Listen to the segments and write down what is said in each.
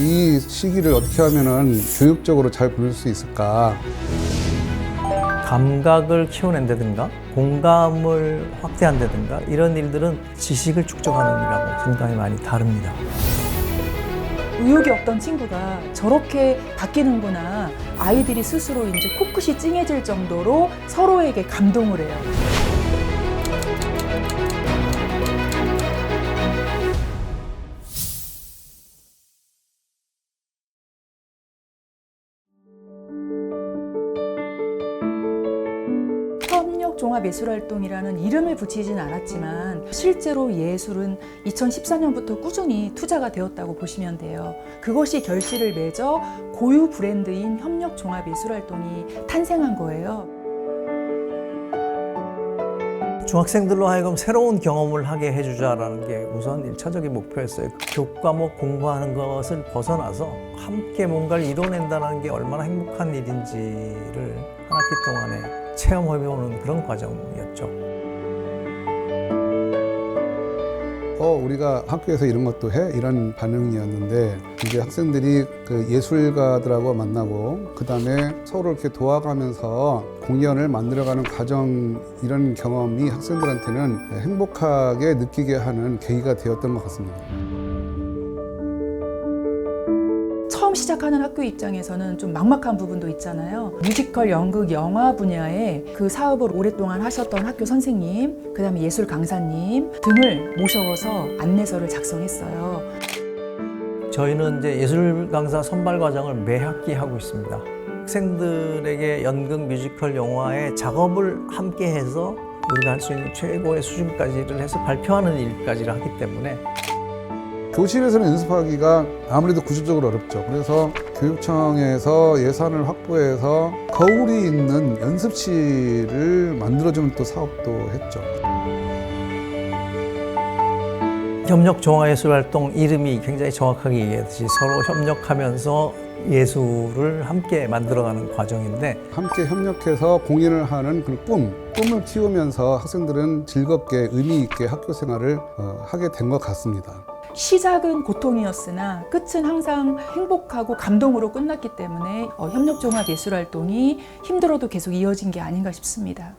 이 시기를 어떻게 하면은 교육적으로 잘 보낼 수 있을까? 감각을 키워낸다든가 공감을 확대한다든가 이런 일들은 지식을 축적하는 일하고 상당히 많이 다릅니다. 의욕이 없던 친구가 저렇게 바뀌는구나. 아이들이 스스로 이제 코끝이 찡해질 정도로 서로에게 감동을 해요. 종합예술활동이라는 이름을 붙이진 않았지만 실제로 예술은 2014년부터 꾸준히 투자가 되었다고 보시면 돼요. 그것이 결실을 맺어 고유 브랜드인 협력종합예술활동이 탄생한 거예요. 중학생들로 하여금 새로운 경험을 하게 해주자라는 게 우선 일차적인 목표였어요. 교과목 공부하는 것을 벗어나서 함께 뭔가를 이뤄낸다는 게 얼마나 행복한 일인지를 한 학기 동안에 체험해보는 그런 과정이었죠. 어, 우리가 학교에서 이런 것도 해? 이런 반응이었는데, 이제 학생들이 그 예술가들하고 만나고, 그 다음에 서로 이렇게 도와가면서 공연을 만들어가는 과정, 이런 경험이 학생들한테는 행복하게 느끼게 하는 계기가 되었던 것 같습니다. 처음 시작하는 학교 입장에서는 좀 막막한 부분도 있잖아요. 뮤지컬, 연극, 영화 분야에 그 사업을 오랫동안 하셨던 학교 선생님, 그 다음에 예술 강사님 등을 모셔서 안내서를 작성했어요. 저희는 이제 예술 강사 선발 과정을 매 학기 하고 있습니다. 학생들에게 연극, 뮤지컬, 영화의 작업을 함께 해서 우리가 할 수 있는 최고의 수준까지를 해서 발표하는 일까지를 하기 때문에 교실에서는 연습하기가 아무래도 구조적으로 어렵죠. 그래서 교육청에서 예산을 확보해서 거울이 있는 연습실을 만들어주는 또 사업도 했죠. 협력 종합예술 활동 이름이 굉장히 정확하게 얘기했듯이 서로 협력하면서 예술을 함께 만들어가는 과정인데 함께 협력해서 공연을 하는 그 꿈, 꿈을 키우면서 학생들은 즐겁게 의미 있게 학교 생활을 어, 하게 된 것 같습니다. 시작은 고통이었으나 끝은 항상 행복하고 감동으로 끝났기 때문에 어, 협력종합 예술활동이 힘들어도 계속 이어진 게 아닌가 싶습니다.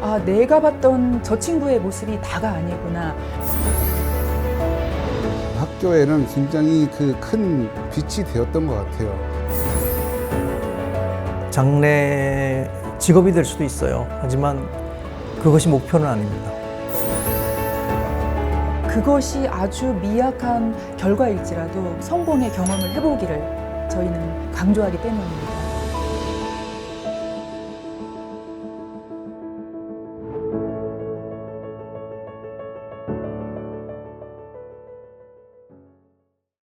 아, 내가 봤던 저 친구의 모습이 다가 아니구나. 학교에는 굉장히 그 큰 빛이 되었던 것 같아요. 장래 직업이 될 수도 있어요. 하지만 그것이 목표는 아닙니다. 그것이 아주 미약한 결과일지라도 성공의 경험을 해보기를 저희는 강조하기 때문입니다.